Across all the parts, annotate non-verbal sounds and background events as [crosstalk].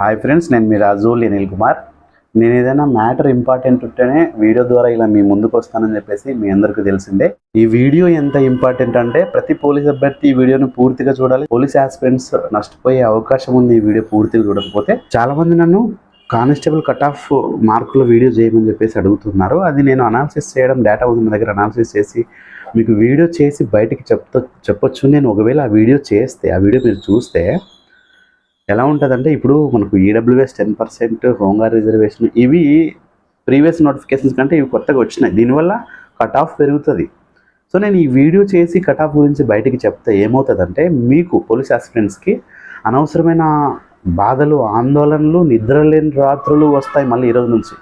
Hi friends నేను మీ రాజు లీనిల్ కుమార్. నేను ఏదైనా మ్యాటర్ ఇంపార్టెంట్ ఉంటేనే వీడియో ద్వారా ఇలా మీ ముందుకు వస్తానని చెప్పేసి మీ అందరికీ తెలిసిందే. ఈ వీడియో ఎంత ఇంపార్టెంట్ అంటే ప్రతి పోలీస్ అభ్యర్థి ఈ వీడియోను పూర్తిగా చూడాలి. పోలీస్ ఆస్పిరెంట్స్ నష్టపోయే అవకాశం ఉంది ఈ వీడియో పూర్తిగా చూడకపోతే. చాలా మంది నన్ను కానిస్టేబుల్ కట్ ఆఫ్ మార్కుల వీడియో చేయమని చెప్పేసి అడుగుతున్నారు. అది నేను అనాలిసిస్ చేయడం డేటా ఉంది నా దగ్గర అనాలిసిస్ చేసి మీకు వీడియో చేసి బయటికి చెప్తా చెప్పొచ్చు. నేను ఒకవేళ ఆ వీడియో చేస్తే ఆ వీడియో మీరు చూస్తే ఎలా ఉంటుందంటే ఇప్పుడు మనకు EWS ten percent home guard reservation ఇవి ప్రీవియస్ నోటిఫికేషన్స్ కంటే ఇవి కొత్తగా వచ్చినాయి. దీనివల్ల కట్ ఆఫ్ పెరుగుతుంది. సో నేను ఈ వీడియో చేసి కట్ ఆఫ్ గురించి బయటికి చెప్తే ఏమవుతుందంటే మీకు పోలీస్ ఆస్పిరెంట్స్కి అనవసరమైన బాధలు ఆందోళనలు నిద్రలేని రాత్రులు వస్తాయి మళ్ళీ ఈరోజు నుంచి.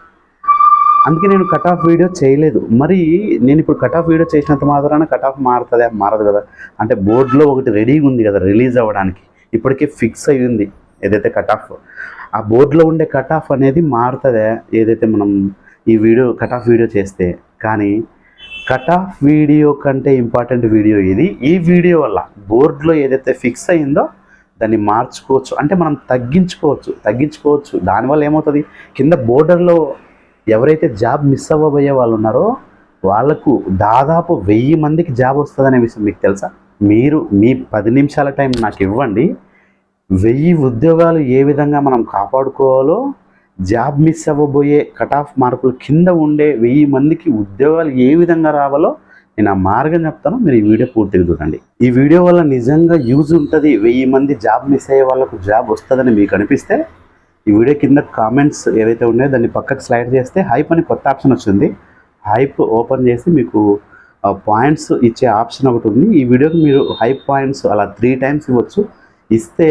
అందుకే నేను కట్ ఆఫ్ వీడియో చేయలేదు. మరి నేను ఇప్పుడు కట్ ఆఫ్ వీడియో చేసినంత మాత్రాన కట్ ఆఫ్ మారుతుంది? మారదు కదా. అంటే బోర్డులో ఒకటి రెడీగా ఉంది కదా రిలీజ్ అవ్వడానికి. ఇప్పటికే ఫిక్స్ అయ్యింది ఏదైతే కట్ ఆఫ్ ఆ బోర్డులో ఉండే కట్ ఆఫ్ అనేది మారుతుంది ఏదైతే మనం ఈ వీడియో కట్ ఆఫ్ వీడియో చేస్తే. కానీ కట్ ఆఫ్ వీడియో కంటే ఇంపార్టెంట్ వీడియో ఇది. ఈ వీడియో వల్ల బోర్డులో ఏదైతే ఫిక్స్ అయిందో దాన్ని మార్చుకోవచ్చు. అంటే మనం తగ్గించుకోవచ్చు. తగ్గించుకోవచ్చు. దానివల్ల ఏమవుతుంది? కింద బోర్డర్లో ఎవరైతే జాబ్ మిస్ అవ్వబోయే వాళ్ళు ఉన్నారో వాళ్ళకు దాదాపు వెయ్యి మందికి జాబ్ వస్తుందనే విషయం మీకు తెలుసా? మీరు మీ పది నిమిషాల టైం నాకు ఇవ్వండి. వెయ్యి ఉద్యోగాలు ఏ విధంగా మనం కాపాడుకోవాలో జాబ్ మిస్ అవ్వబోయే కట్ ఆఫ్ మార్కులు కింద ఉండే వెయ్యి మందికి ఉద్యోగాలు ఏ విధంగా రావాలో నేను ఆ మార్గం చెప్తాను. మీరు ఈ వీడియో పూర్తిగా చూడండి. ఈ వీడియో వల్ల నిజంగా యూజ్ ఉంటుంది వెయ్యి మంది జాబ్ మిస్ అయ్యే వాళ్ళకు జాబ్ వస్తుందని మీకు అనిపిస్తే ఈ వీడియో కింద కామెంట్స్ ఏవైతే ఉన్నాయో దాన్ని పక్కకు స్లైడ్ చేస్తే హైప్ అని కొత్త ఆప్షన్ వచ్చింది. హైప్ ఓపెన్ చేసి మీకు పాయింట్స్ ఇచ్చే ఆప్షన్ ఒకటి ఉంది. ఈ వీడియోకి మీరు హై పాయింట్స్ అలా త్రీ టైమ్స్ ఇవ్వచ్చు. ఇస్తే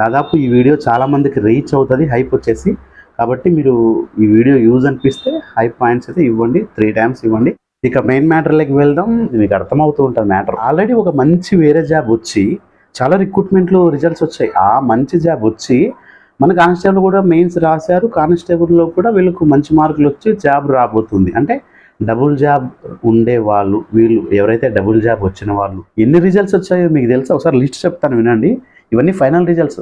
దాదాపు ఈ వీడియో చాలామందికి రీచ్ అవుతుంది హైప్ వచ్చేసి. కాబట్టి మీరు ఈ వీడియో యూజ్ అనిపిస్తే హై పాయింట్స్ అయితే ఇవ్వండి త్రీ టైమ్స్ ఇవ్వండి. ఇక మెయిన్ మ్యాటర్లోకి వెళ్దాం. మీకు అర్థమవుతూ ఉంటుంది మ్యాటర్ ఆల్రెడీ ఒక మంచి వేరే జాబ్ వచ్చి చాలా రిక్రూట్మెంట్లు రిజల్ట్స్ వచ్చాయి. ఆ మంచి జాబ్ వచ్చి మన కానిస్టేబుల్ కూడా మెయిన్స్ రాశారు. కానిస్టేబుల్లో కూడా వీళ్ళకు మంచి మార్కులు వచ్చి జాబ్ రాబోతుంది. అంటే డబుల్ జాబ్ ఉండే వాళ్ళు వీళ్ళు ఎవరైతే డబుల్ జాబ్ వచ్చిన వాళ్ళు ఎన్ని రిజల్ట్స్ వచ్చాయో మీకు తెలుసా? ఒకసారి లిస్ట్ చెప్తాను వినండి. ఇవన్నీ final results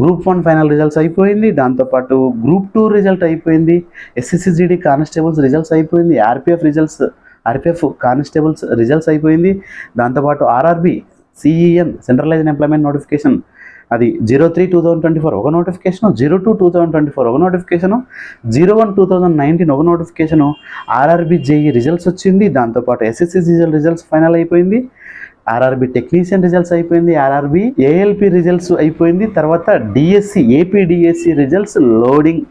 group one final results అయిపోయింది. దాంతోపాటు గ్రూప్ టూ రిజల్ట్ అయిపోయింది. ఎస్ఎస్సిజిడి కానిస్టేబుల్స్ రిజల్ట్స్ అయిపోయింది. RPF results RPF constables results అయిపోయింది. దాంతోపాటు RRB CEN centralised employment notification అది zero three two thousand twenty four ఒక notification zero two two thousand twenty four ఒక notification zero one two thousand nineteen ఒక notification RRB JE results వచ్చింది. దాంతోపాటు SSC results final అయిపోయింది. RRB technician results అయిపోయింది. RRB ALP results అయిపోయింది. తర్వాత DSC APDSC results loading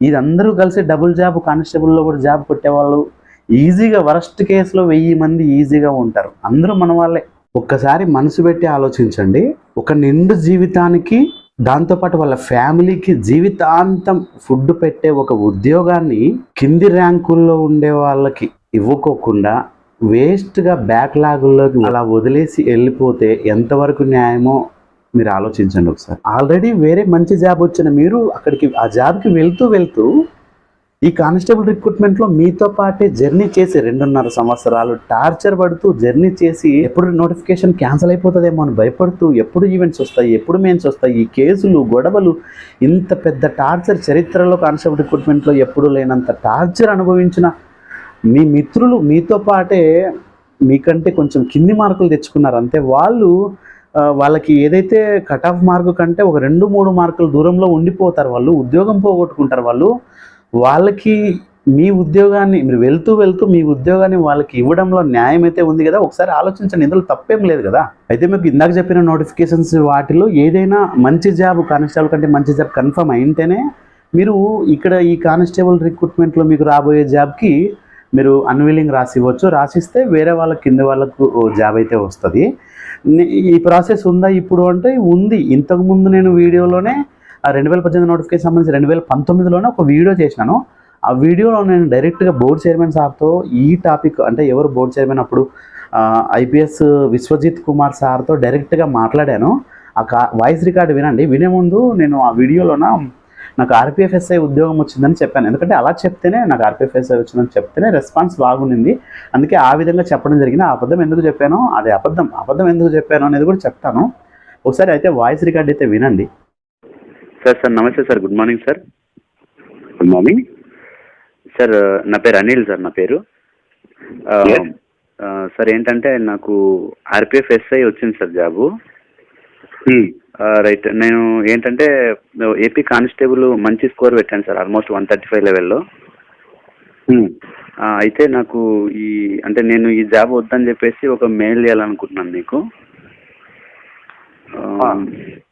ఇది అందరూ కలిసి డబుల్ జాబ్ కానిస్టేబుల్లో కూడా జాబ్ కొట్టేవాళ్ళు. ఈజీగా వరస్ట్ కేసులో వెయ్యి మంది ఈజీగా ఉంటారు. అందరూ మన వాళ్ళే. ఒక్కసారి మనసు పెట్టి ఆలోచించండి. ఒక నిండు జీవితానికి దాంతోపాటు వాళ్ళ ఫ్యామిలీకి జీవితాంతం ఫుడ్ పెట్టే ఒక ఉద్యోగాన్ని కింది ర్యాంకుల్లో ఉండే వాళ్ళకి ఇవ్వకోకుండా వేస్ట్గా బ్యాక్లాగుల్లోకి అలా వదిలేసి వెళ్ళిపోతే ఎంతవరకు న్యాయమో మీరు ఆలోచించండి ఒకసారి. ఆల్రెడీ వేరే మంచి జాబ్ వచ్చిన మీరు అక్కడికి ఆ జాబ్కి వెళ్తూ వెళ్తూ ఈ కానిస్టేబుల్ రిక్రూట్మెంట్లో మీతో పాటే జర్నీ చేసి రెండున్నర సంవత్సరాలు టార్చర్ పడుతూ జర్నీ చేసి ఎప్పుడు నోటిఫికేషన్ క్యాన్సిల్ అయిపోతుందేమో అని భయపడుతూ ఎప్పుడు ఈవెంట్స్ వస్తాయి ఎప్పుడు మెయిన్స్ వస్తాయి ఈ కేసులు గొడవలు ఇంత పెద్ద టార్చర్ చరిత్రలో కానిస్టేబుల్ రిక్రూట్మెంట్లో ఎప్పుడు లేనంత టార్చర్ అనుభవించిన మీ మిత్రులు మీతో పాటే మీకంటే కొంచెం కింది మార్కులు తెచ్చుకున్నారు. అంతే వాళ్ళు వాళ్ళకి ఏదైతే కట్ ఆఫ్ మార్కు కంటే ఒక రెండు మూడు మార్కుల దూరంలో ఉండిపోతారు వాళ్ళు ఉద్యోగం పోగొట్టుకుంటారు వాళ్ళు వాళ్ళకి మీ ఉద్యోగాన్ని మీరు వెళ్తూ వెళ్తూ మీ ఉద్యోగాన్ని వాళ్ళకి ఇవ్వడంలో న్యాయం అయితే ఉంది కదా ఒకసారి ఆలోచించండి. ఇందులో తప్పేం లేదు కదా. అయితే మీకు ఇందాక చెప్పిన నోటిఫికేషన్స్ వాటిలో ఏదైనా మంచి జాబ్ కానిస్టేబుల్ కంటే మంచి జాబ్ కన్ఫర్మ్ అయితేనే మీరు ఇక్కడ ఈ కానిస్టేబుల్ రిక్రూట్మెంట్లో మీకు రాబోయే జాబ్కి మీరు అన్విలింగ్ రాసి ఇవ్వచ్చు. రాసిస్తే వేరే వాళ్ళ కింద వాళ్ళకు జాబ్ అయితే వస్తుంది. ఈ ప్రాసెస్ ఉందా? ఇప్పుడు అంటే ఉంది. ఇంతకుముందు నేను వీడియోలోనే రెండు వేల పద్దెనిమిది నోటిఫికేషన్ సంబంధించి రెండు వేల పంతొమ్మిదిలోనే ఒక వీడియో చేసినాను. ఆ వీడియోలో నేను డైరెక్ట్గా బోర్డ్ చైర్మన్ సార్తో ఈ టాపిక్ అంటే ఎవరు బోర్డ్ చైర్మన్ అప్పుడు ఐపీఎస్ విశ్వజిత్ కుమార్ సార్తో డైరెక్ట్గా మాట్లాడాను. ఆ కా వాయిస్ రికార్డ్ వినండి. వినే ముందు నేను ఆ వీడియోలోన నాకు ఆర్పిఎఫ్ఎస్ఐ ఉద్యోగం వచ్చిందని చెప్పాను. ఎందుకంటే అలా చెప్తేనే నాకు ఆర్పిఎఫ్ఎస్ఐ వచ్చిందని చెప్తేనే రెస్పాన్స్ బాగుండింది. అందుకే ఆ విధంగా చెప్పడం జరిగింది. ఆ అబద్ధం ఎందుకు చెప్పాను అది అబద్ధం. అబద్ధం ఎందుకు చెప్పాను అనేది కూడా చెప్తాను. ఒకసారి అయితే వాయిస్ రికార్డ్ అయితే వినండి. Sir sir namaste sir good morning sir good morning sir నా పేరు అనిల్ సార్ నా పేరు. ఆ, Yes. ఆ, సార్ ఏంటంటే నాకు ఆర్పిఎఫ్ ఎస్ఐ వచ్చింది సార్ జాబు రైట్ నేను ఏంటంటే ఏపీ కానిస్టేబుల్ మంచి స్కోర్ పెట్టాను sir almost one thirty five లెవెల్లో అయితే నాకు ఈ అంటే నేను ఈ జాబ్ వద్దని చెప్పేసి ఒక మెయిల్ చేయాలనుకుంటున్నాను మీకు.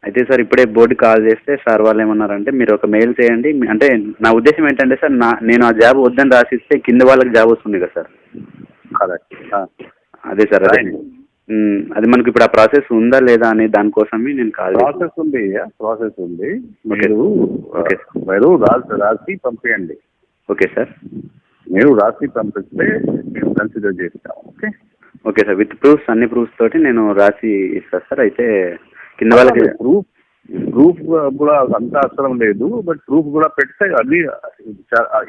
అయితే సార్ ఇప్పుడే బోర్డు కాల్ చేస్తే సార్ వాళ్ళు ఏమన్నారంటే మీరు ఒక మెయిల్ చేయండి. అంటే నా ఉద్దేశం ఏంటంటే సార్ నా నేను ఆ జాబ్ వద్దని రాసిస్తే కింద వాళ్ళకి జాబ్ వస్తుంది కదా సార్. అదే సార్ అదే. అది మనకి ఇప్పుడు ఆ ప్రాసెస్ ఉందా లేదా అనే దానికోసమే నేను కాల్. ప్రాసెస్ ఉంది ప్రాసెస్ ఉంది. మీరు రాసి రాసి పంపించండి ఓకే సార్. మీరు రాసి పంపిస్తే మేము కన్సిడర్ చేస్తాం okay? Okay sir with proofs అన్ని ప్రూఫ్స్ తోటి నేను రాసి ఇస్తాను సార్. అయితే కింద వాళ్ళకి ప్రూఫ్ ప్రూఫ్ కూడా అంత అవసరం లేదు బట్ ప్రూఫ్ కూడా పెడితే అది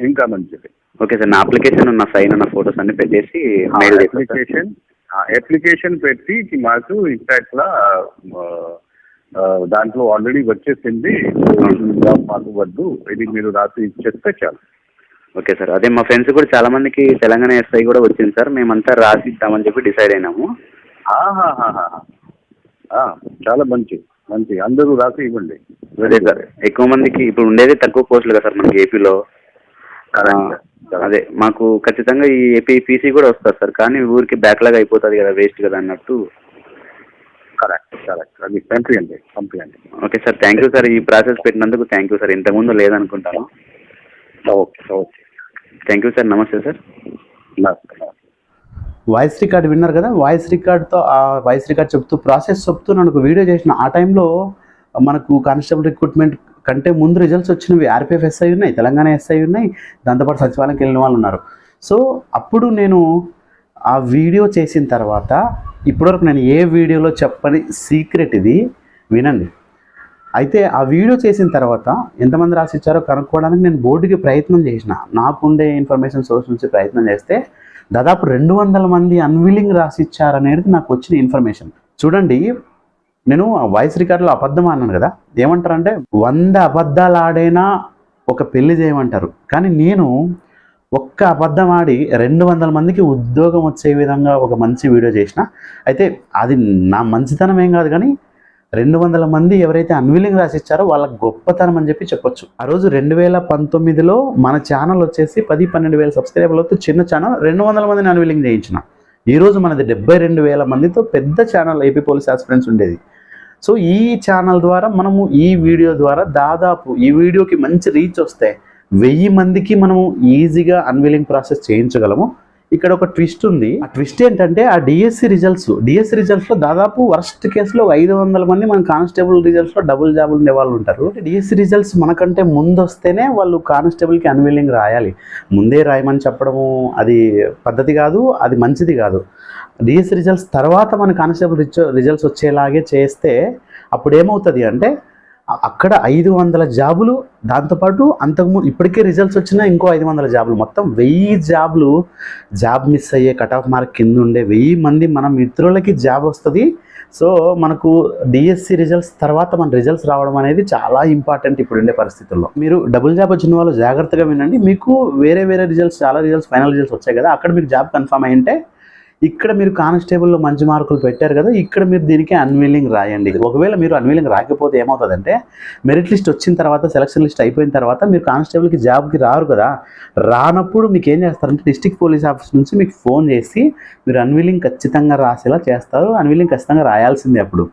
ఇంకా మంచిది. ఓకే సార్ నా అప్లికేషన్ నా సైన్ నా ఫొటోస్ అన్ని పెట్టేసి. అప్లికేషన్ అప్లికేషన్ పెట్టి మాకు ఇంపాక్ట్ లా ఆ, ఆ, దాంట్లో ఆల్రెడీ వచ్చేసింది. మాకు వద్దు. ఇది మీరు రాసి ఇచ్చేస్తే చాలు. Okay sir. అదే మా ఫ్రెండ్స్ కూడా చాలా మందికి తెలంగాణ ఎస్ఐ కూడా వచ్చింది సార్. మేమంతా రాసి ఇద్దామని చెప్పి డిసైడ్ అయినాము. చాలా మంచి మంచి. అందరూ రాసి ఇవ్వండి. అదే సార్. ఎక్కువ మందికి ఇప్పుడు ఉండేది తక్కువ పోస్టులు కదా సార్ మనకి ఏపీలో. అదే మాకు ఖచ్చితంగా ఈ ఏపీ పీసీ కూడా వస్తారు సార్. కానీ ఊరికి బ్యాక్లాగ్ అయిపోతుంది కదా వేస్ట్ కదా అన్నట్టు. కరెక్ట్ కరెక్ట్ అది పంపించండి పంపించండి okay sir. Thank you sir ఈ ప్రాసెస్ పెట్టినందుకు థ్యాంక్ యూ సార్ ఇంతకుముందు లేదనుకుంటాను. Okay okay. Thank you sir namaste sir namaste voice record విన్నారు కదా? వాయిస్ రికార్డ్తో ఆ వాయిస్ రికార్డ్ చెప్తూ ప్రాసెస్ చెప్తూ నాకు వీడియో చేసిన. ఆ టైంలో మనకు కానిస్టేబుల్ రిక్రూట్మెంట్ కంటే ముందు రిజల్ట్స్ వచ్చినవి ఆర్పిఎఫ్ ఎస్ఐ ఉన్నాయి తెలంగాణ ఎస్ఐ ఉన్నాయి దాంతోపాటు సచివాలయంకి వెళ్ళిన వాళ్ళు ఉన్నారు. సో అప్పుడు నేను ఆ వీడియో చేసిన తర్వాత ఇప్పటివరకు నేను ఏ వీడియోలో చెప్పని సీక్రెట్ ఇది వినండి. అయితే ఆ వీడియో చేసిన తర్వాత ఎంతమంది రాసిచ్చారో కనుక్కోవడానికి నేను బోర్డుకి ప్రయత్నం చేసిన. నాకుండే ఇన్ఫర్మేషన్ సోర్స్ నుంచి ప్రయత్నం చేస్తే దాదాపు రెండు వందల మంది అన్విలింగ్ రాసిచ్చారనేది నాకు వచ్చిన ఇన్ఫర్మేషన్ చూడండి నేను ఆ వాయిస్ రికార్డులో అబద్ధం అన్నాను కదా. ఏమంటారంటే వంద అబద్ధాలు ఆడైనా ఒక పెళ్ళి చేయమంటారు. కానీ నేను ఒక్క అబద్ధం ఆడి రెండు వందల మందికి ఉద్యోగం వచ్చే విధంగా ఒక మంచి వీడియో చేసిన. అయితే అది నా మంచితనం ఏం కాదు కానీ రెండు వందల మంది ఎవరైతే అన్విలింగ్ రాసిచ్చారో వాళ్ళ గొప్పతనం అని చెప్పి చెప్పొచ్చు. ఆ రోజు రెండు వేల పంతొమ్మిదిలో మన ఛానల్ వచ్చేసి పది పన్నెండు వేల సబ్స్క్రైబర్లతో చిన్న ఛానల్ రెండు వందల మందిని అన్విలింగ్ చేయించిన. ఈరోజు మనది డెబ్బై రెండు వేల మందితో పెద్ద ఛానల్ ఏపీ పోలీస్ ఆస్పిరెంట్స్ ఉండేది. సో ఈ ఛానల్ ద్వారా మనము ఈ వీడియో ద్వారా దాదాపు ఈ వీడియోకి మంచి రీచ్ వస్తే వెయ్యి మందికి మనము ఈజీగా అన్విలింగ్ ప్రాసెస్ చేయించగలము. ఇక్కడ ఒక ట్విస్ట్ ఉంది. ఆ ట్విస్ట్ ఏంటంటే ఆ డిఎస్సి రిజల్ట్స్ డిఎస్సి రిజల్ట్స్లో దాదాపు వర్స్ట్ కేసులో ఐదు వందల మంది మన కానిస్టేబుల్ రిజల్ట్స్లో డబుల్ జాబులు ఉండే వాళ్ళు ఉంటారు. డిఎస్సి రిజల్ట్స్ మనకంటే ముందు వస్తేనే వాళ్ళు కానిస్టేబుల్కి అన్విలింగ్ రాయాలి. ముందే రాయమని చెప్పడము అది పద్ధతి కాదు అది మంచిది కాదు. డిఎస్సి రిజల్ట్స్ తర్వాత మన కానిస్టేబుల్ రిజల్ట్స్ వచ్చేలాగే చేస్తే అప్పుడు ఏమవుతుంది అంటే అక్కడ ఐదు వందల జాబులు దాంతోపాటు అంతకుముందు ఇప్పటికే రిజల్ట్స్ వచ్చినా ఇంకో ఐదు వందల జాబులు. మొత్తం వెయ్యి జాబులు జాబ్ మిస్ అయ్యే కట్ ఆఫ్ మార్క్ కింద ఉండే వెయ్యి మంది మన మిత్రులకి జాబ్ వస్తుంది. సో మనకు డిఎస్సి రిజల్ట్స్ తర్వాత మన రిజల్ట్స్ రావడం అనేది చాలా ఇంపార్టెంట్ ఇప్పుడు ఉండే పరిస్థితుల్లో. మీరు డబుల్ జాబ్ వచ్చిన వాళ్ళు జాగ్రత్తగా వినండి. మీకు వేరే వేరే రిజల్ట్స్ చాలా రిజల్ట్స్ ఫైనల్ రిజల్ట్స్ వచ్చాయి కదా. అక్కడ మీకు జాబ్ కన్ఫర్మ్ అయ్యింటే ఇక్కడ మీరు కానిస్టేబుల్లో మంచి మార్కులు పెట్టారు కదా ఇక్కడ మీరు దీనికి అన్విలింగ్ రాయండి. ఒకవేళ మీరు అన్విలింగ్ రాకపోతే ఏమవుతుందంటే మెరిట్ లిస్ట్ వచ్చిన తర్వాత సెలక్షన్ లిస్ట్ అయిపోయిన తర్వాత మీరు కానిస్టేబుల్కి జాబ్కి రారు కదా. రానప్పుడు మీకు ఏం చేస్తారంటే డిస్టిక్ పోలీస్ ఆఫీస్ నుంచి మీకు ఫోన్ చేసి మీరు అన్విలింగ్ ఖచ్చితంగా రాసేలా చేస్తారు. అన్విలింగ్ ఖచ్చితంగా రాయాల్సిందే అప్పుడు.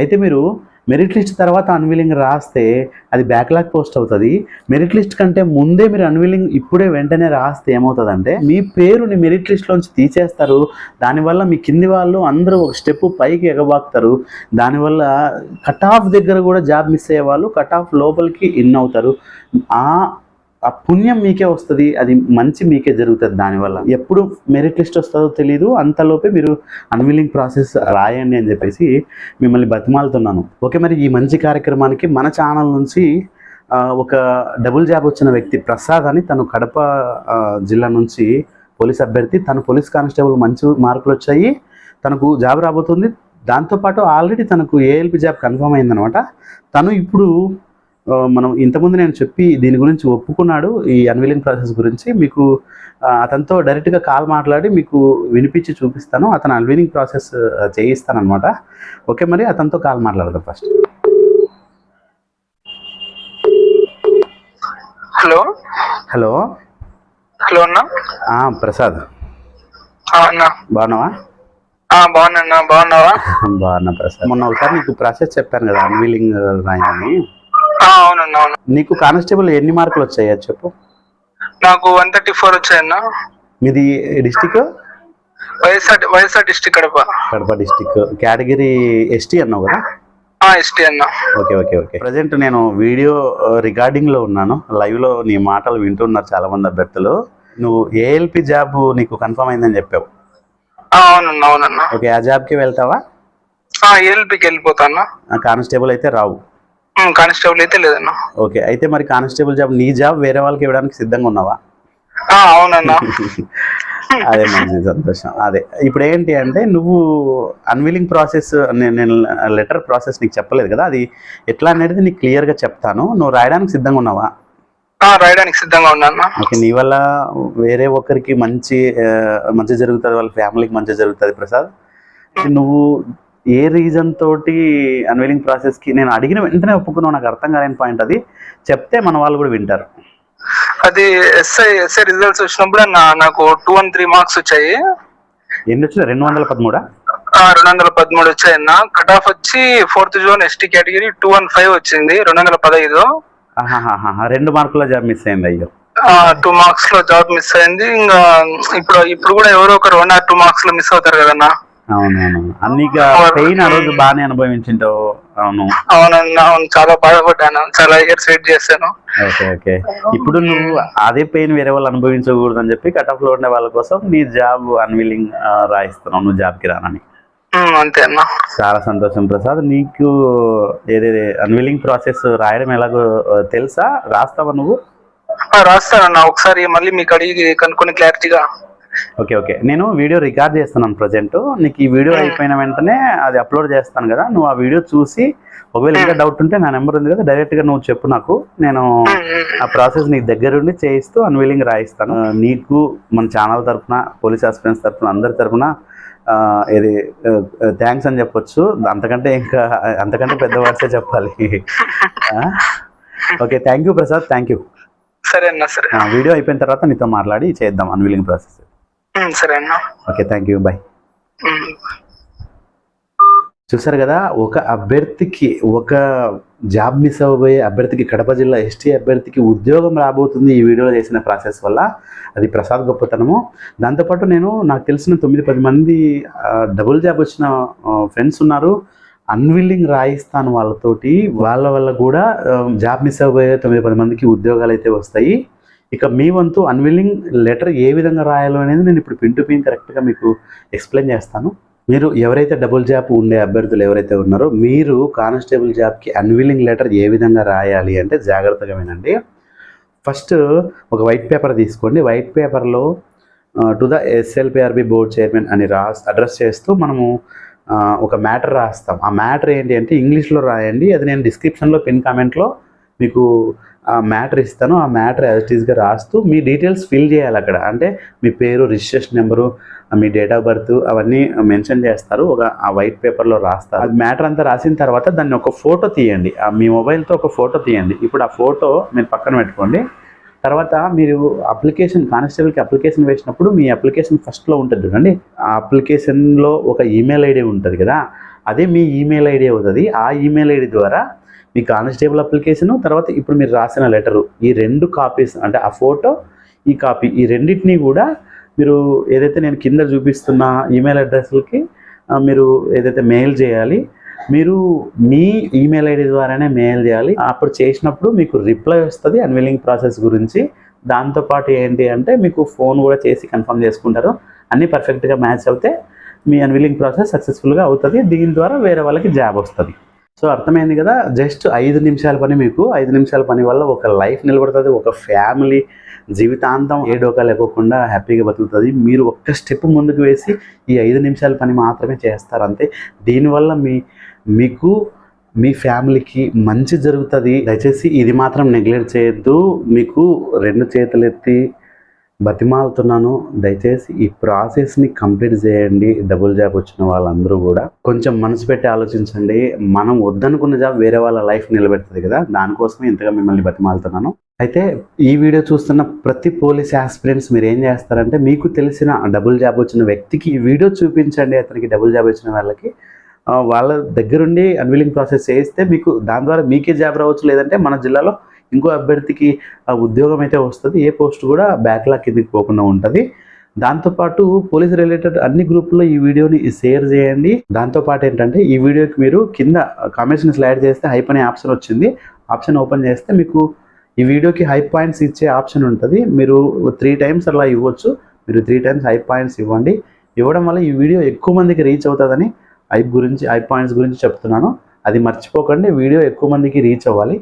అయితే మీరు మెరిట్ లిస్ట్ తర్వాత అన్విలింగ్ రాస్తే అది బ్యాక్లాగ్ పోస్ట్ అవుతుంది. మెరిట్ లిస్ట్ కంటే ముందే మీరు అన్విలింగ్ ఇప్పుడే వెంటనే రాస్తే ఏమవుతుందంటే మీ పేరుని మెరిట్ లిస్ట్లోంచి తీసేస్తారు. దానివల్ల మీ కింది వాళ్ళు అందరూ ఒక స్టెప్ పైకి ఎగబాకుతారు. దానివల్ల కట్ ఆఫ్ దగ్గర కూడా జాబ్ మిస్ అయ్యే వాళ్ళు కట్ ఆఫ్ లోపలికి ఇన్ అవుతారు. ఆ ఆ పుణ్యం మీకే వస్తుంది అది మంచి మీకే జరుగుతుంది దానివల్ల. ఎప్పుడు మెరిట్ లిస్ట్ వస్తుందో తెలియదు అంతలోపే మీరు అన్విలింగ్ ప్రాసెస్ రాయండి అని చెప్పేసి మిమ్మల్ని బతిమాలుతున్నాను. ఓకే మరి ఈ మంచి కార్యక్రమానికి మన ఛానల్ నుంచి ఒక డబుల్ జాబ్ వచ్చిన వ్యక్తి ప్రసాద్ అని తను కడప జిల్లా నుంచి పోలీస్ అభ్యర్థి తను పోలీస్ కానిస్టేబుల్ మంచి మార్కులు వచ్చాయి తనకు జాబ్ రాబోతుంది. దాంతోపాటు ఆల్రెడీ తనకు ఏఎల్పి జాబ్ కన్ఫర్మ్ అయిందనమాట. తను ఇప్పుడు మనం ఇంతకుముందు నేను చెప్పి దీని గురించి ఒప్పుకున్నాడు ఈ అన్విలింగ్ ప్రాసెస్ గురించి. మీకు అతనితో డైరెక్ట్గా కాల్ మాట్లాడి మీకు వినిపించి చూపిస్తాను. అతను అన్విలింగ్ ప్రాసెస్ చేయిస్తాను అనమాట ఓకే మరి అతనితో కాల్ మాట్లాడదాం ఫస్ట్ హలో? హలో? హలో అన్న? ప్రసాద్. బాగున్నావా? బాగున్నా బాగున్నావా? బాగున్నా ప్రసాద్. మొన్న ఒకసారి నీకు ప్రాసెస్ చెప్పాను కదా అన్విలింగ్ రాయని అవును. నీకు కానిస్టేబుల్ ఎన్ని మార్కులు వచ్చాయి? అది చెప్పు. నాకు వన్ థర్టీ ఫోర్ వచ్చాయన్న. మీది district? YSR YSR district Kadapa. Kadapa district. Category ST అన్నావు కదా? ఎస్టీ అన్న. Okay okay okay. ప్రజెంట్ నేను వీడియో రికార్డింగ్లో ఉన్నాను. లైవ్లో నీ మాటలు వింటున్నారు చాలా మంది అభ్యర్థులు. నువ్వు ఏఎల్పి జాబ్ నీకు కన్ఫర్మ్ అయిందని చెప్పావు? ఆ, అవునన్న అవునన్న. ఓకే ఆ వెళ్తావా? ఏఎల్పికి వెళ్ళిపోతా అన్న కానిస్టేబుల్ అయితే రావు. కానిస్టేబుల్ అయితే లేదన్న. ఓకే అయితే మరి కానిస్టేబుల్ జాబ్ నీ జాబ్ వేరే వాళ్ళకి ఇవ్వడానికి సిద్ధంగా ఉన్నావా? అవునన్న. [laughs] అదే మంచి సంతోషం. అదే ఇప్పుడు ఏంటి అంటే నువ్వు అన్విలింగ్ ప్రాసెస్ నేను లెటర్ ప్రాసెస్ నీకు చెప్పలేదు కదా అది ఎట్లా అనేది నీకు క్లియర్గా చెప్తాను. నువ్వు రాయడానికి సిద్ధంగా ఉన్నావా? రాయడానికి సిద్ధంగా ఉన్నా ఓకే నీ వల్ల వేరే ఒక్కరికి మంచి మంచి జరుగుతుంది వాళ్ళ ఫ్యామిలీకి మంచి జరుగుతుంది ప్రసాద్. నువ్వు ఏ రీజన్ తోటి అన్విలింగ్ ప్రాసెస్కి నేను అడిగిన వెంటనే ఒప్పుకున్నావు? నాకు అర్థం కాలేని పాయింట్ అది. చెప్తే మన వాళ్ళు కూడా వింటారు. అది ఎస్ఐ ఎస్ఐ రిజల్ట్స్ వచ్చినప్పుడు అన్న నాకు టూ వన్ త్రీ మార్క్స్ వచ్చాయి. ఎన్ని వచ్చినా రెండు వందల పదమూడా? రెండు వందల పదమూడు వచ్చాయన్న. కట్ ఆఫ్ వచ్చి fourth zone ST category two one five వచ్చింది. రెండు వందల పదహైదు. రెండు మార్కుల జాబ్ మిస్ అయింది అయ్యో. టూ మార్క్స్లో జాబ్ మిస్ అయింది. ఇంకా ఇప్పుడు ఇప్పుడు కూడా ఎవరో ఒకరు వన్ ఆర్ టూ మార్క్స్లో మిస్ అవుతారు కదన్నా. అవునవును అన్నిక పెయిన్ ఆ రోజు బాగానే అనుభవించింటావు. అవును. అవునన్నా అవును చాలా బాధపడ్డాను. చాలా ఇయర్స్ వెయిట్ చేశాను. Okay okay. ఇప్పుడు నువ్వు అదే పెయిన్ వేరే వాళ్ళు అనుభవించకూడదు అని చెప్పి కట్ ఆఫ్లో ఉండే వాళ్ళ కోసం నీ జాబ్ అన్విలింగ్ రాయిస్తున్నావు. నువ్వు జాబ్కి రానని. ఉమ్, అంతే అన్న. చాలా సంతోషం ప్రసాద్. నీకు ఏదేది అన్విలింగ్ ప్రాసెస్ రాయడం ఎలాగో తెలుసా? రాస్తావా నువ్వు? రాస్తానన్నా. ఒకసారి మళ్ళీ మీకు అడిగి కనుక్కొని క్లారిటీగా ఓకే ఓకే. నేను వీడియో రికార్డ్ చేస్తున్నాను ప్రజెంట్. నీకు ఈ వీడియో అయిపోయిన వెంటనే అది అప్లోడ్ చేస్తాను కదా. నువ్వు ఆ వీడియో చూసి ఒకవేళ ఇంకా డౌట్ ఉంటే నా నెంబర్ ఉంది కదా డైరెక్ట్గా నువ్వు చెప్పు నాకు. నేను ఆ ప్రాసెస్ నీకు దగ్గరుండి చేయిస్తూ అన్విలింగ్ రాయిస్తాను. నీకు మన ఛానల్ తరపున పోలీస్ ఆస్పిరెంట్స్ తరపున అందరి తరపున ఆ, ఇది థ్యాంక్స్ అని చెప్పొచ్చు. అంతకంటే ఇంకా అంతకంటే పెద్ద వర్డ్సే చెప్పాలి? Okay thank you Prasad thank you. సరే అన్న సరే. వీడియో అయిపోయిన తర్వాత నీతో మాట్లాడి చేద్దాం అన్విలింగ్ ప్రాసెస్ సరే అన్న. Okay thank you bye. చూసారు కదా ఒక అభ్యర్థికి ఒక జాబ్ మిస్ అవ్వబోయే అభ్యర్థికి కడప జిల్లా ఎస్టీ అభ్యర్థికి ఉద్యోగం రాబోతుంది ఈ వీడియోలో చేసిన ప్రాసెస్ వల్ల. అది ప్రసాద్ గొప్పతనము. దాంతోపాటు నేను నాకు తెలిసిన తొమ్మిది పది మంది డబుల్ జాబ్ వచ్చిన ఫ్రెండ్స్ ఉన్నారు. అన్విల్లింగ్ రాయిస్తాను వాళ్ళతోటి. వాళ్ళ వల్ల కూడా జాబ్ మిస్ అవ్వబోయే తొమ్మిది పది మందికి ఉద్యోగాలు అయితే వస్తాయి. ఇక మీ వంతు అన్విల్లింగ్ లెటర్ ఏ విధంగా రాయాలో అనేది నేను ఇప్పుడు పిన్ టు పిన్ కరెక్ట్గా మీకు ఎక్స్ప్లెయిన్ చేస్తాను. మీరు ఎవరైతే డబుల్ జాబ్ ఉండే అభ్యర్థులు ఎవరైతే ఉన్నారో మీరు కానిస్టేబుల్ జాబ్కి అన్విల్లింగ్ లెటర్ ఏ విధంగా రాయాలి అంటే జాగ్రత్తగా వినండి. ఫస్ట్ ఒక వైట్ పేపర్ తీసుకోండి. వైట్ పేపర్లో to the SLPRB board chairman అని రా అడ్రస్ చేస్తూ మనము ఒక మ్యాటర్ రాస్తాం. ఆ మ్యాటర్ ఏంటి అంటే ఇంగ్లీష్లో రాయండి. అది నేను డిస్క్రిప్షన్లో పిన్ కామెంట్లో మీకు ఆ మ్యాటర్ ఇస్తాను ఆ మ్యాటర్ యాజ్టీస్గా రాస్తూ మీ డీటెయిల్స్ ఫిల్ చేయాలి అక్కడ. అంటే మీ పేరు రిజిస్ట్రేషన్ నెంబరు మీ డేట్ ఆఫ్ బర్త్ అవన్నీ మెన్షన్ చేస్తారు ఒక ఆ వైట్ పేపర్లో రాస్తారు. అది మ్యాటర్ అంతా రాసిన తర్వాత దాన్ని ఒక ఫోటో తీయండి. ఆ మీ మొబైల్తో ఒక ఫోటో తీయండి. ఇప్పుడు ఆ ఫోటో మీరు పక్కన పెట్టుకోండి. తర్వాత మీరు అప్లికేషన్ కానిస్టేబుల్కి అప్లికేషన్ వేసినప్పుడు మీ అప్లికేషన్ ఫస్ట్లో ఉంటుంది చూడండి. ఆ అప్లికేషన్లో ఒక ఈమెయిల్ ఐడి ఉంటుంది కదా. అదే మీ ఈమెయిల్ ఐడి అవుతుంది. ఆ ఈమెయిల్ ఐడి ద్వారా మీ కానిస్టేబుల్ అప్లికేషన్ తర్వాత ఇప్పుడు మీరు రాసిన లెటరు. ఈ రెండు కాపీస్ అంటే ఆ ఫోటో ఈ కాపీ ఈ రెండింటినీ కూడా మీరు ఏదైతే నేను కింద చూపిస్తున్న ఈమెయిల్ అడ్రస్లకి మీరు ఏదైతే మెయిల్ చేయాలి మీరు మీ ఈమెయిల్ ఐడి ద్వారానే మెయిల్ చేయాలి. అప్పుడు చేసినప్పుడు మీకు రిప్లై వస్తుంది అన్విలింగ్ ప్రాసెస్ గురించి. దాంతోపాటు ఏంటి అంటే మీకు ఫోన్ కూడా చేసి కన్ఫర్మ్ చేసుకుంటారు. అన్నీ పర్ఫెక్ట్గా మ్యాచ్ అవుతే మీ అన్విలింగ్ ప్రాసెస్ సక్సెస్ఫుల్గా అవుతుంది. దీని ద్వారా వేరే వాళ్ళకి జాబ్ వస్తుంది. సో అర్థమైంది కదా జస్ట్ ఐదు నిమిషాల పని మీకు ఐదు నిమిషాల పని వల్ల ఒక లైఫ్ నిలబడుతుంది ఒక ఫ్యామిలీ జీవితాంతం ఏ డోకా లేకోకుండా హ్యాపీగా బతుకుతుంది. మీరు ఒక్క స్టెప్ ముందుకు వేసి ఈ ఐదు నిమిషాల పని మాత్రమే చేస్తారు అంతే. దీనివల్ల మీ మీకు మీ ఫ్యామిలీకి మంచి జరుగుతుంది. దయచేసి ఇది మాత్రం నెగ్లెక్ట్ చేయొద్దు. మీకు రెండు చేతులు ఎత్తి బతిమాలుతున్నాను. దయచేసి ఈ ప్రాసెస్ని కంప్లీట్ చేయండి. డబుల్ జాబ్ వచ్చిన వాళ్ళందరూ కూడా. కొంచెం మనసు పెట్టి ఆలోచించండి. మనం వద్దనుకున్న జాబ్ వేరే వాళ్ళ లైఫ్ నిలబెడుతుంది కదా. దానికోసమే ఇంతగా మిమ్మల్ని బతిమాలుతున్నాను. అయితే ఈ వీడియో చూస్తున్న ప్రతి పోలీస్ ఆస్పిరెంట్స్ మీరు ఏం చేస్తారంటే మీకు తెలిసిన డబుల్ జాబ్ వచ్చిన వ్యక్తికి ఈ వీడియో చూపించండి. అతనికి డబుల్ జాబ్ వచ్చిన వాళ్ళకి. వాళ్ళ దగ్గరుండి అన్విలింగ్ ప్రాసెస్ చేయిస్తే మీకు దాని ద్వారా మీకే జాబ్ రావచ్చు. లేదంటే మన జిల్లాలో ఇంకో అభ్యర్థికి ఆ ఉద్యోగం అయితే వస్తుంది ఏ పోస్ట్ కూడా బ్యాక్లాగ్ కిందకి పోకుండా ఉంటుంది. దాంతోపాటు పోలీస్ రిలేటెడ్ అన్ని గ్రూపుల్లో ఈ వీడియోని షేర్ చేయండి. దాంతోపాటు ఏంటంటే ఈ వీడియోకి మీరు కింద కామెంట్స్ని స్లైడ్ చేస్తే హైప్ అనే ఆప్షన్ వచ్చింది. ఆప్షన్ ఓపెన్ చేస్తే మీకు ఈ వీడియోకి హై పాయింట్స్ ఇచ్చే ఆప్షన్ ఉంటుంది. మీరు త్రీ టైమ్స్ అలా ఇవ్వచ్చు. మీరు త్రీ టైమ్స్ హై పాయింట్స్ ఇవ్వండి. ఇవ్వడం వల్ల ఈ వీడియో ఎక్కువ మందికి రీచ్ అవుతుందని హైప్ గురించి హై పాయింట్స్ గురించి చెప్తున్నాను. అది మర్చిపోకండి వీడియో ఎక్కువ మందికి రీచ్ అవ్వాలి.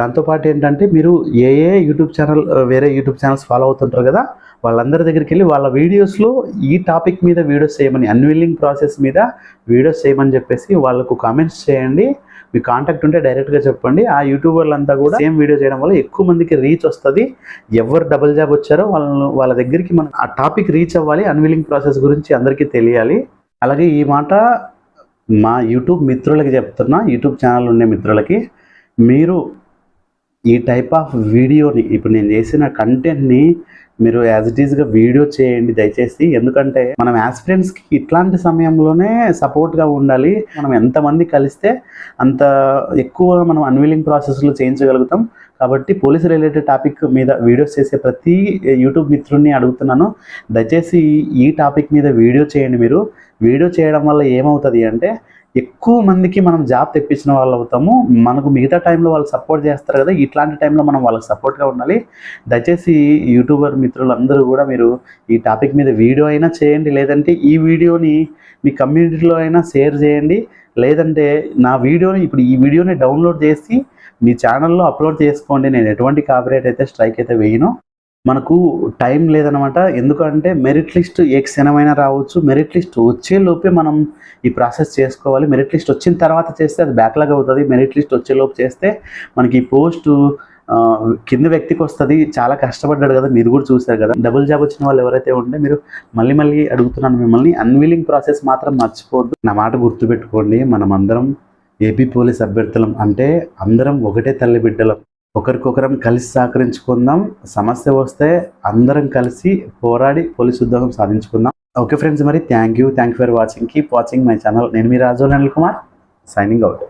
దాంతోపాటు ఏంటంటే మీరు ఏ ఏ యూట్యూబ్ ఛానల్ వేరే యూట్యూబ్ ఛానల్స్ ఫాలో అవుతుంటారు కదా వాళ్ళందరి దగ్గరికి వెళ్ళి వాళ్ళ వీడియోస్లో ఈ టాపిక్ మీద వీడియోస్ చేయమని అన్విల్లింగ్ ప్రాసెస్ మీద వీడియోస్ చేయమని చెప్పేసి వాళ్ళకు కామెంట్స్ చేయండి. మీ కాంటాక్ట్ ఉంటే డైరెక్ట్గా చెప్పండి. ఆ యూట్యూబర్లంతా కూడా సేమ్ వీడియో చేయడం వల్ల ఎక్కువ మందికి రీచ్ వస్తుంది. ఎవరు డబుల్ జాబ్ వచ్చారో వాళ్ళను వాళ్ళ దగ్గరికి మనం ఆ టాపిక్ రీచ్ అవ్వాలి అన్విల్లింగ్ ప్రాసెస్ గురించి అందరికీ తెలియాలి. అలాగే ఈ మాట మా యూట్యూబ్ మిత్రులకి చెప్తున్నా యూట్యూబ్ ఛానల్ ఉండే మిత్రులకి మీరు ఈ టైప్ ఆఫ్ వీడియోని ఇప్పుడు నేను చేసిన కంటెంట్ని మీరు యాజ్ ఇట్ ఈస్గా వీడియో చేయండి దయచేసి. ఎందుకంటే మనం యాస్పిరెంట్స్కి ఇట్లాంటి సమయంలోనే సపోర్ట్గా ఉండాలి. మనం ఎంతమంది కలిస్తే అంత ఎక్కువ మనం అన్విలింగ్ ప్రాసెస్లో చేయించగలుగుతాం. కాబట్టి పోలీస్ రిలేటెడ్ టాపిక్ మీద వీడియోస్ చేసే ప్రతి యూట్యూబ్ మిత్రుడిని అడుగుతున్నాను. దయచేసి ఈ టాపిక్ మీద వీడియో చేయండి మీరు. వీడియో చేయడం వల్ల ఏమవుతుంది అంటే ఎక్కువ మందికి మనం జాబ్ తెప్పించిన వాళ్ళు అవుతాము. మనకు మిగతా టైంలో వాళ్ళు సపోర్ట్ చేస్తారు కదా. ఇట్లాంటి టైంలో మనం వాళ్ళకి సపోర్ట్గా ఉండాలి. దయచేసి యూట్యూబర్ మిత్రులందరూ కూడా మీరు ఈ టాపిక్ మీద వీడియో అయినా చేయండి. లేదంటే ఈ వీడియోని మీ కమ్యూనిటీలో అయినా షేర్ చేయండి. లేదంటే నా వీడియోని ఇప్పుడు ఈ వీడియోని డౌన్లోడ్ చేసి మీ ఛానల్లో అప్లోడ్ చేసుకోండి. నేను ఎటువంటి కాపరేట్ అయితే స్ట్రైక్ అయితే వేయను. మనకు టైం లేదనమాట ఎందుకంటే మెరిట్ లిస్ట్ ఏ క్షణమైనా రావచ్చు. మెరిట్ లిస్ట్ వచ్చే లోపే మనం ఈ ప్రాసెస్ చేసుకోవాలి. మెరిట్ లిస్ట్ వచ్చిన తర్వాత చేస్తే అది బ్యాక్లాగ్ అవుతుంది. మెరిట్ లిస్ట్ వచ్చేలోపు చేస్తే మనకి ఈ పోస్టు కింద వ్యక్తికి వస్తుంది. చాలా కష్టపడ్డాడు కదా. మీరు కూడా చూశారు కదా. డబుల్ జాబ్ వచ్చిన వాళ్ళు ఎవరైతే ఉంటే మీరు మళ్ళీ మళ్ళీ అడుగుతున్నాను మిమ్మల్ని. అన్విలింగ్ ప్రాసెస్ మాత్రం మర్చిపోద్దు నా మాట గుర్తుపెట్టుకోండి. మనం అందరం ఏపీ పోలీస్ అభ్యర్థులం అంటే అందరం ఒకటే తల్లి బిడ్డలం. ఒకరికొకరం కలిసి సహకరించుకుందాం. సమస్య వస్తే అందరం కలిసి పోరాడి పోలీస్ ఉద్యోగం సాధించుకుందాం. ఓకే ఫ్రెండ్స్ మరి thank you thank you for watching. Keep watching my channel. నేను మీ రాజు అనిల్ కుమార్ సైనింగ్ అవుట్.